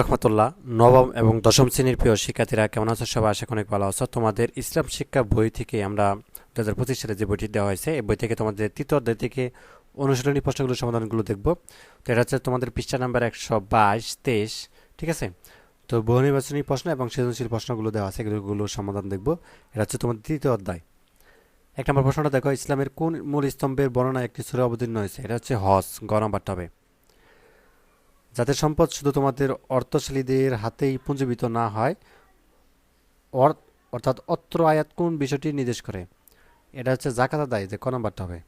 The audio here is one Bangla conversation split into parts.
রহমতুল্লাহ, নবম এবং দশম শ্রেণির প্রিয় শিক্ষার্থীরা কেমন আছো? সবাই আশা অনেক ভালো আছো। তোমাদের ইসলাম শিক্ষা বই থেকে আমরা দু হাজার পঁচিশ সালে যে বইটি দেওয়া হয়েছে, এই বই থেকে তোমাদের তৃতীয় অধ্যায় থেকে অনুশীলনী প্রশ্নগুলোর সমাধানগুলো দেখব। তো এটা হচ্ছে তোমাদের পৃষ্ঠা নাম্বার একশো বাইশ, তেইশ, ঠিক আছে? তো বহু নির্বাচনী প্রশ্ন এবং সৃজনশীল প্রশ্নগুলো দেওয়া আছে, এগুলোর সমাধান দেখব। এটা হচ্ছে তোমাদের তৃতীয় অধ্যায়। এক নম্বর প্রশ্নটা দেখো, ইসলামের কোন মূল স্তম্ভের বর্ণনা একটি সুরে অবতীর্ণ হয়েছে? এটা হচ্ছে হজ গরম নাম্বারটা হবে যাতে সম্পদ শুধু তোমাদের অর্থশালীদের হাতেই পুঞ্জীবিত না হয়, অর- অর্থাৎ অত্র আয়াত কোন বিষয়টি নির্দেশ করে? এটা হচ্ছে জাকাত আদায়, যে ক নম্বরটা হবে।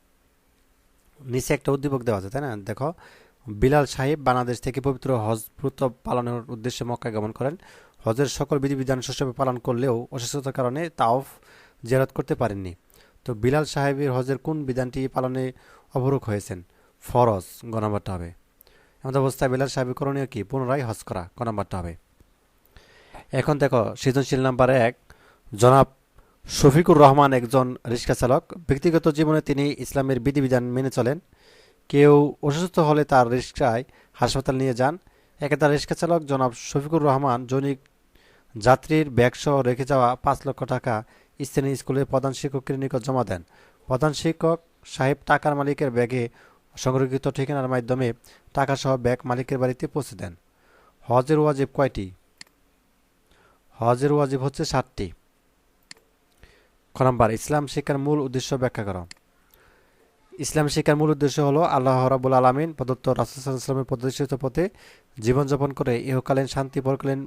নিচে একটা উদ্দীপক দেওয়া আছে, তাই না? দেখো, বিলাল সাহেব বাংলাদেশ থেকে পবিত্র হজ পালনের উদ্দেশ্যে মক্কা গমন করেন। হজের সকল বিধিবিধান সুষ্ঠুভাবে পালন করলেও অসুস্থতার কারণে তাওফ জেরাত করতে পারেননি। তো বিলাল সাহেবের হজের কোন বিধানটি পালনে অবরোধ হয়েছেন? ফরজ, গ নম্বরটা হবে। এমন অবস্থায় বিলাল সাহেবের করণীয় কি? পুনরায় হজ করা। ক নাম্বারটা হবে? এখন দেখো, সৃজনশীল নাম্বার এক, জনাব শফিকুর রহমান একজন রিক্সা চালক। ব্যক্তিগত জীবনে তিনি ইসলামের বিধিবিধান মেনে চলেন। কেউ অসুস্থ হলে তার রিক্সায় হাসপাতাল নিয়ে যান। একেতা রিক্সা চালক জনাব শফিকুর রহমান জনিক যাত্রীর ব্যাগসহ রেখে যাওয়া পাঁচ লক্ষ টাকা স্থানীয় স্কুলের প্রধান শিক্ষকের নিকট জমা দেন। প্রধান শিক্ষক সাহেব টাকার মালিকের ব্যাগে সংরক্ষিত ঠিকানার মাধ্যমে টাকাসহ ব্যাগ মালিকের বাড়িতে পৌঁছে দেন। হজের ওয়াজিব কয়টি? হজের ওয়াজিব হচ্ছে সাতটি। খ নম্বর, ইসলাম শিক্ষার মূল উদ্দেশ্য ব্যাখ্যা করো। ইসলাম শিক্ষার মূল উদ্দেশ্য হলো আল্লাহ রাবুল আলমিন প্রদত্ত রাসুলামের প্রদর্শিত পথে জীবনযাপন করে ইহকালীন শান্তি পরকালীন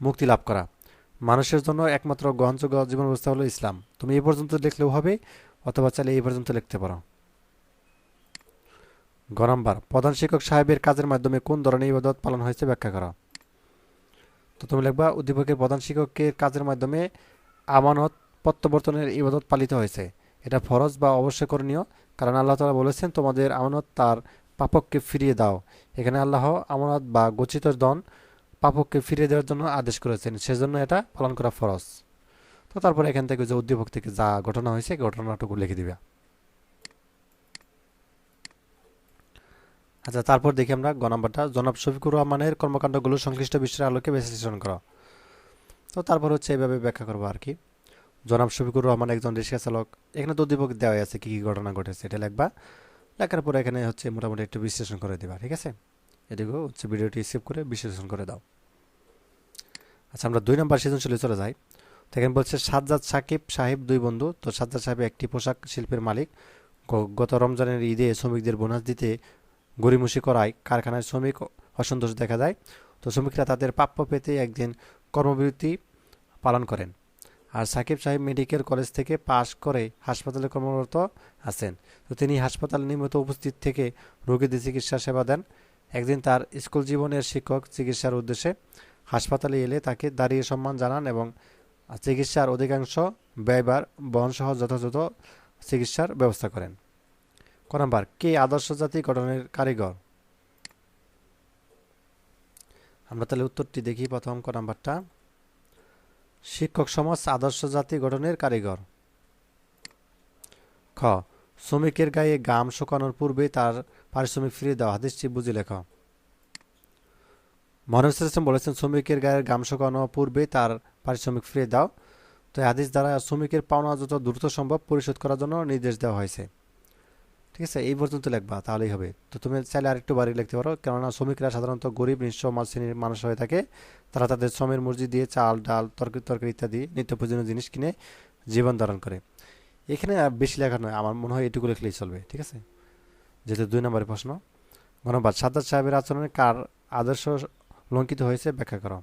মুক্তি লাভ করা। মানুষের জন্য একমাত্র গ্রহণযোগ্য জীবন ব্যবস্থা হলো ইসলাম। তুমি এই পর্যন্ত লিখলেও হবে, অথবা চাইলে এই পর্যন্ত লিখতে পারো। গ নম্বর প্রধান শিক্ষক সাহেবের কাজের মাধ্যমে কোন ধরনের ইবাদত পালন হয়েছে ব্যাখ্যা করা। তো তুমি লিখবা, উদ্দীপকের প্রধান শিক্ষকের কাজের মাধ্যমে আমানত প্রত্যাবর্তনের ইবাদত পালিত হয়েছে। এটা ফরজ বা অবশ্যই করণীয়, কারণ আল্লাহ তালা বলেছেন, তোমাদের আমানত তার পাপককে ফিরিয়ে দাও। এখানে আল্লাহ আমানত বা গচ্ছিত দন পাপককে ফিরিয়ে দেওয়ার জন্য আদেশ করেছেন। সেজন্য এটা পালন করা ফরজ। তো তারপরে এখান থেকে যে উদ্দীপক থেকে যা ঘটনা হয়েছে, ঘটনাটুকু লিখে দিবে। আচ্ছা তারপর দেখি আমরা গ নাম্বারটা। জনাব শফিকুর রহমানের কর্মকাণ্ডগুলো সংশ্লিষ্ট বিষয়ের আলোকে বিশ্লেষণ করা। তো তারপর হচ্ছে এইভাবে ব্যাখ্যা করব আর কি। জনাব শফিকুর রহমান একজন রিক্সা চালক। এখানে তো উদ্দীপক দেওয়া আছে কি কি ঘটনা ঘটেছে, এটা লিখবা। লেখার পরে এখানে হচ্ছে মোটামুটি একটু বিশ্লেষণ করে দেবা, ঠিক আছে? এদিকেও হচ্ছে ভিডিওটি সেভ করে বিশ্লেষণ করে দাও। আচ্ছা আমরা দুই নম্বর সৃজনশীলে চলে যাই। তো এখানে বলছে, সাজ্জাদ সাকিব সাহেব দুই বন্ধু। তো সাজ্জাদ সাহেব একটি পোশাক শিল্পের মালিক। গত রমজানের ঈদে শ্রমিকদের বোনাস দিতে গড়িমসি করায় কারখানায় শ্রমিক অসন্তোষ দেখা দেয়। তো শ্রমিকরা তাদের প্রাপ্য পেতে একদিন কর্মবিরতি পালন করেন। আর সাকিব সাহেব মেডিকেল কলেজ থেকে পাশ করে হাসপাতালে কর্মরত আছেন। তো তিনি হাসপাতালে নিয়মিত উপস্থিত থেকে রোগীদের চিকিৎসা সেবা দেন। একদিন তার স্কুল জীবনের শিক্ষক চিকিৎসার উদ্দেশ্যে হাসপাতালে এলে তাকে দাঁড়িয়ে সম্মান জানান এবং চিকিৎসার অধিকাংশ ব্যয়বার বহনসহ যথাযথ চিকিৎসার ব্যবস্থা করেন। ক নাম্বার কে আদর্শ জাতি গঠনের কারিগর? আমরা তাহলে উত্তরটি দেখি প্রথম ক নাম্বারটা শিক্ষক সমাজ আদর্শ জাতি গঠনের কারিগর। খ, শ্রমিকের গায়ে গাম শুকানোর পূর্বে তার পারিশ্রমিক ফিরিয়ে দেওয়া, হাদিসটি বুঝে লেখ। মহানবী ইসলাম বলেছেন, শ্রমিকের গায়ের গাম শুকানো পূর্বে তার পারিশ্রমিক ফিরিয়ে দাও। তো হাদিস দ্বারা শ্রমিকের পাওনা যত দ্রুত সম্ভব পরিশোধ করার জন্য নির্দেশ দেওয়া হয়েছে। ঠিক আছে? এই পর্যন্ত লিখবা, তাহলেই হবে। তো তুমি চাইলে আরেকটু বাড়ি লিখতে পারো। কেননা শ্রমিকরা সাধারণত গরিব, নিঃস্ব শ্রেণির মানুষ হয়ে থাকে। তারা তাদের শ্রমের মর্জি দিয়ে চাল, ডাল, তরকারি তরকারি ইত্যাদি নিত্য প্রয়োজনীয় জিনিস কিনে জীবন ধারণ করে। এখানে বেশি লেখা নয়, আমার মনে হয় এটুকু লিখলেই চলবে, ঠিক আছে? যেহেতু দুই নম্বরের প্রশ্ন। ধন্যবাদ। সাদ্দাত সাহেবের আচরণে কার আদর্শ লঙ্কিত হয়েছে ব্যাখ্যা করো।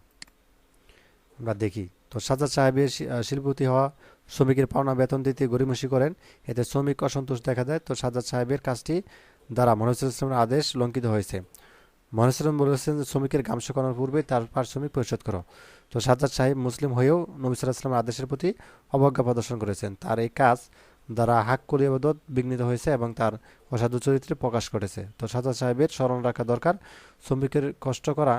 আমরা দেখি। তো সাজ্জাদ সাহেবের শিল্পপতি হওয়া শ্রমিকের পাওনা বেতন দিতে গরিমসি করেন। এতে শ্রমিক অসন্তোষ দেখা দেয়। তো সাজ্জাদ সাহেবের কাজটি দ্বারা মনোজুল ইসলামের আদেশ লঙ্কিত হয়েছে। মনোজ ইসলাম বলেছেন শ্রমিকের গাম শুকানোর পূর্বে তার পারিশ্রমিক পরিশোধ করো। তো সাজ্জাদ সাহেব মুসলিম হয়েও নবী সাল্লাহ ইসলামের আদেশের প্রতি অবজ্ঞা প্রদর্শন করেছেন। তার এই কাজ দ্বারা হাক কলিয়াবদত বিঘ্নিত হয়েছে এবং তার অসাধু চরিত্রে প্রকাশ ঘটেছে। তো সাজ্জাদ সাহেবের স্মরণ রাখা দরকার। শ্রমিকের কষ্ট করা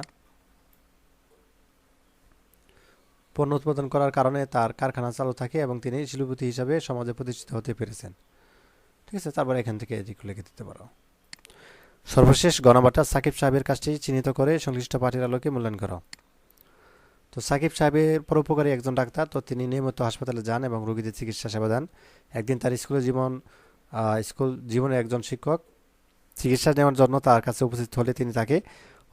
পণ্য উৎপাদন করার কারণে তার কারখানা চালু থাকে এবং তিনি শিল্পপতি হিসাবে সমাজে প্রতিষ্ঠিত হতে পেরেছেন। ঠিক আছে, তারপর এখান থেকে এদিক লিখে দিতে পারো। সর্বশেষ গণবার্তা সাকিব সাহেবের কাজটি চিহ্নিত করে সংশ্লিষ্ট পার্টির আলোকে মূল্যায়ন করো। তো সাকিব সাহেবের পরোপকারী একজন ডাক্তার, তো তিনি নিয়মিত হাসপাতালে যান এবং রোগীদের চিকিৎসা সেবা দেন। একদিন তার স্কুলের জীবন স্কুল জীবনের একজন শিক্ষক চিকিৎসা নেওয়ার জন্য তার কাছে উপস্থিত হলে তিনি তাকে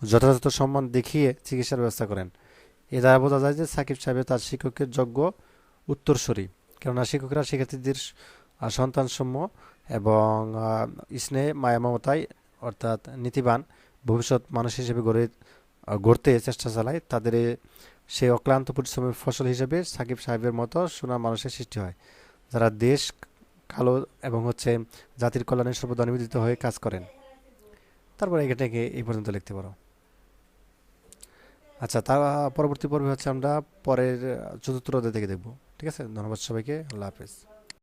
যথাযথ সম্মান দেখিয়ে চিকিৎসার ব্যবস্থা করেন। এ দ্বারা বোঝা যায় যে সাকিব সাহেব তার শিক্ষকের যোগ্য উত্তরসূরি। কেননা শিক্ষকরা শিক্ষার্থীদের আহ, সন্তানসমূহ এবং স্নেহ মায়া মমতায় অর্থাৎ নীতিবান ভবিষ্যৎ মানুষ হিসেবে গড়ে গড়তে চেষ্টা চালায় তাদের সেই অক্লান্ত পরিশ্রমের ফসল হিসেবে সাকিব সাহেবের মতো সুনাম মানুষের সৃষ্টি হয় যারা দেশ কালো এবং হচ্ছে জাতির কল্যাণে সর্বদা নিবেদিত হয়ে কাজ করেন। তারপরে এটাকে এই পর্যন্ত লিখতে পারো। আচ্ছা তা পরবর্তী পর্বে হচ্ছে আমরা পরের চতুর্থ অধ্যায় থেকে দেখব। ঠিক আছে? ধন্যবাদ সবাইকে। আল্লাহ হাফেজ।